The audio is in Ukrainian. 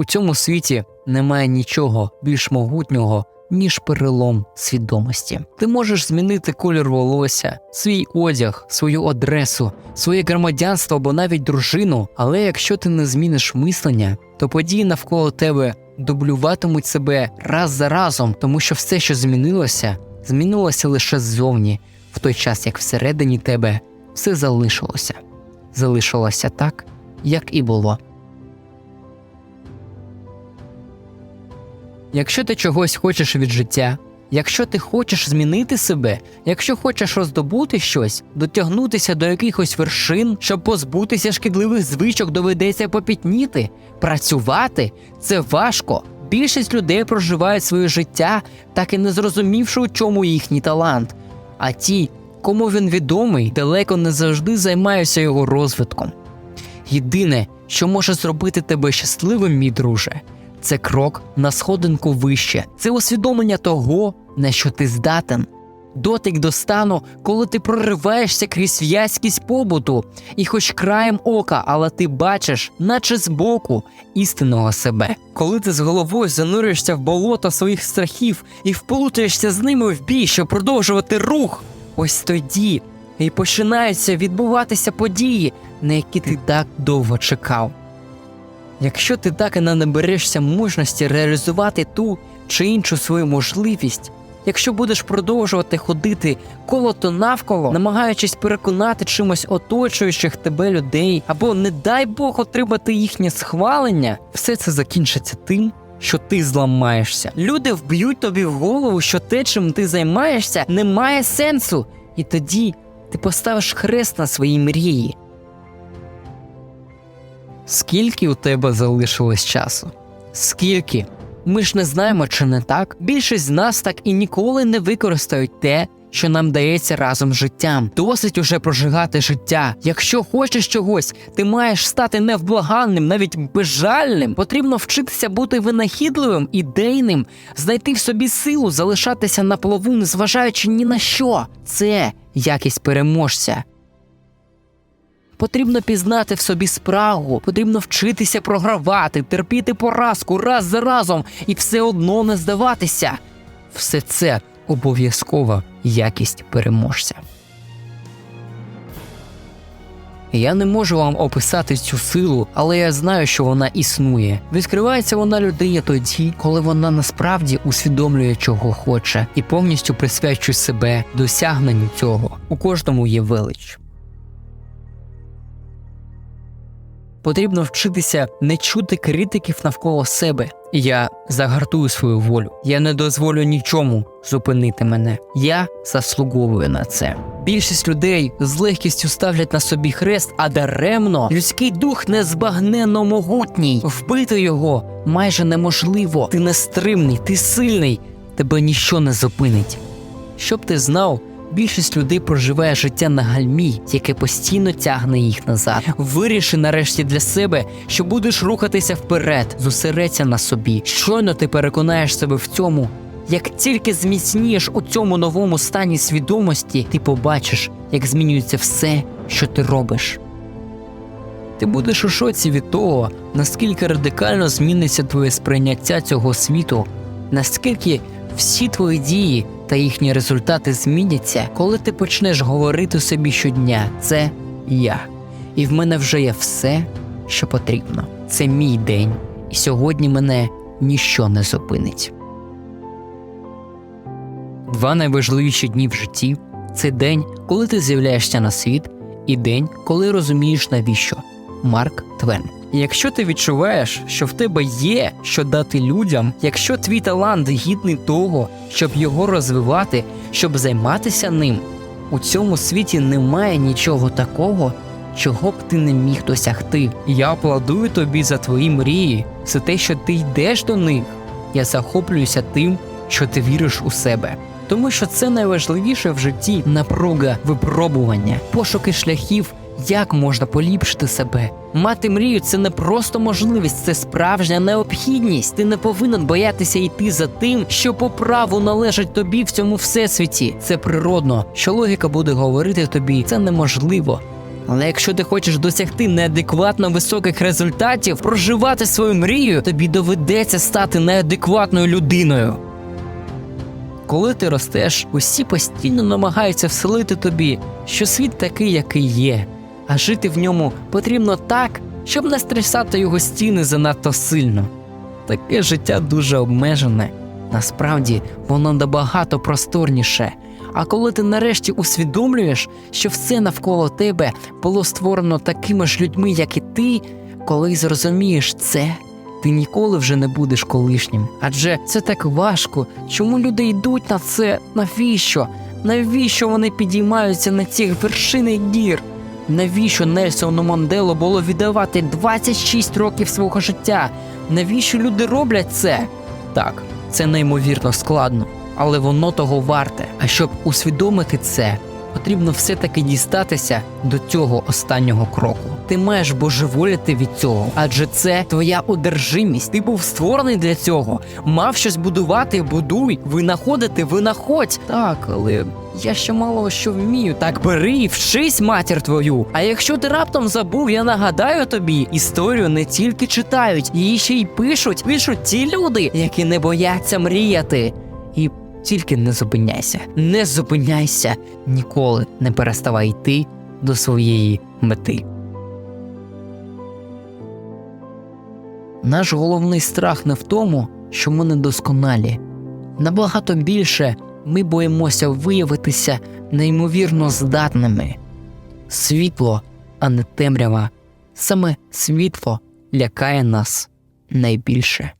У цьому світі немає нічого більш могутнього, ніж перелом свідомості. Ти можеш змінити колір волосся, свій одяг, свою адресу, своє громадянство або навіть дружину. Але якщо ти не зміниш мислення, то події навколо тебе дублюватимуть себе раз за разом, тому що все, що змінилося, змінилося лише ззовні, в той час як всередині тебе все залишилося. Залишилося так, як і було. Якщо ти чогось хочеш від життя, якщо ти хочеш змінити себе, якщо хочеш роздобути щось, дотягнутися до якихось вершин, щоб позбутися шкідливих звичок, доведеться попітніти, працювати це важко. Більшість людей проживають своє життя, так і не зрозумівши, у чому їхній талант. А ті, кому він відомий, далеко не завжди займаються його розвитком. Єдине, що може зробити тебе щасливим, мій друже, це крок на сходинку вище, це усвідомлення того, на що ти здатен. Дотик до стану, коли ти прориваєшся крізь в'язкість побуту, і хоч краєм ока, але ти бачиш, наче збоку, істинного себе. Коли ти з головою занурюєшся в болото своїх страхів і вплутаєшся з ними в бій, щоб продовжувати рух, ось тоді і починаються відбуватися події, на які ти так довго чекав. Якщо ти так і не наберешся мужності реалізувати ту чи іншу свою можливість, якщо будеш продовжувати ходити колото навколо, намагаючись переконати чимось оточуючих тебе людей, або, не дай Бог, отримати їхнє схвалення, все це закінчиться тим. Що ти зламаєшся. Люди вб'ють тобі в голову, що те, чим ти займаєшся, не має сенсу, і тоді ти поставиш хрест на своїй мрії. Скільки у тебе залишилось часу? Скільки? Ми ж не знаємо, чи не так. Більшість з нас так і ніколи не використають те, що нам дається разом з життям. Досить уже прожигати життя. Якщо хочеш чогось, ти маєш стати невблаганним, навіть безжальним. Потрібно вчитися бути винахідливим, ідейним, знайти в собі силу, залишатися на плаву, незважаючи ні на що. Це якість переможця. Потрібно пізнати в собі спрагу, потрібно вчитися програвати, терпіти поразку раз за разом і все одно не здаватися. Все це обов'язкова якість переможця. Я не можу вам описати цю силу, але я знаю, що вона існує. Відкривається вона людині тоді, коли вона насправді усвідомлює, чого хоче, і повністю присвячує себе досягненню цього. У кожному є велич. Потрібно вчитися не чути критиків навколо себе. Я загартую свою волю. Я не дозволю нічому зупинити мене. Я заслуговую на це. Більшість людей з легкістю ставлять на собі хрест, а даремно людський дух незбагненно могутній. Вбити його майже неможливо. Ти нестримний, ти сильний, тебе ніщо не зупинить. Щоб ти знав, Більшість людей проживає життя на гальмі, яке постійно тягне їх назад. Виріши нарешті для себе, що будеш рухатися вперед, зосередься на собі. Щойно ти переконаєш себе в цьому. Як тільки зміцнієш у цьому новому стані свідомості, ти побачиш, як змінюється все, що ти робиш. Ти будеш у шоці від того, наскільки радикально зміниться твоє сприйняття цього світу, наскільки всі твої дії та їхні результати зміняться, коли ти почнеш говорити собі щодня це я. І в мене вже є все, що потрібно. Це мій день, і сьогодні мене ніщо не зупинить. Два найважливіші дні в житті це день, коли ти з'являєшся на світ, і день, коли розумієш навіщо. Марк Твен. І якщо ти відчуваєш, що в тебе є що дати людям, якщо твій талант гідний того, щоб його розвивати, щоб займатися ним, у цьому світі немає нічого такого, чого б ти не міг досягти. Я аплодую тобі за твої мрії, за те, що ти йдеш до них. Я захоплююся тим, що ти віриш у себе. Тому що це найважливіше в житті напруга, випробування, пошуки шляхів як можна поліпшити себе? Мати мрію це не просто можливість, це справжня необхідність. Ти не повинен боятися йти за тим, що по праву належить тобі в цьому всесвіті. Це природно, що логіка буде говорити тобі, це неможливо. Але якщо ти хочеш досягти неадекватно високих результатів, проживати свою мрію, тобі доведеться стати неадекватною людиною. Коли ти ростеш, усі постійно намагаються вселити тобі, що світ такий, який є, а жити в ньому потрібно так, щоб не стрясати його стіни занадто сильно. Таке життя дуже обмежене. Насправді воно набагато просторніше. А коли ти нарешті усвідомлюєш, що все навколо тебе було створено такими ж людьми, як і ти, коли зрозумієш це, ти ніколи вже не будеш колишнім. Адже це так важко. Чому люди йдуть на це? Навіщо? Навіщо вони підіймаються на ці вершини гір? Навіщо Нельсону Мандело було віддавати 26 років свого життя? Навіщо люди роблять це? Так, це неймовірно складно, але воно того варте. А щоб усвідомити це, потрібно все-таки дістатися до цього останнього кроку. Ти маєш божеволіти від цього, адже це твоя одержимість. Ти був створений для цього. Мав щось будувати, будуй, винаходити, винаходь. Так, але я ще мало що вмію. Так бери і вчись, матір твою. А якщо ти раптом забув, я нагадаю тобі, історію не тільки читають, її ще й пишуть. Пишуть ті люди, які не бояться мріяти. І тільки не зупиняйся, не зупиняйся, ніколи не переставай йти до своєї мети. Наш головний страх не в тому, що ми недосконалі. Набагато більше ми боїмося виявитися неймовірно здатними. Світло, а не темрява. Саме світло лякає нас найбільше.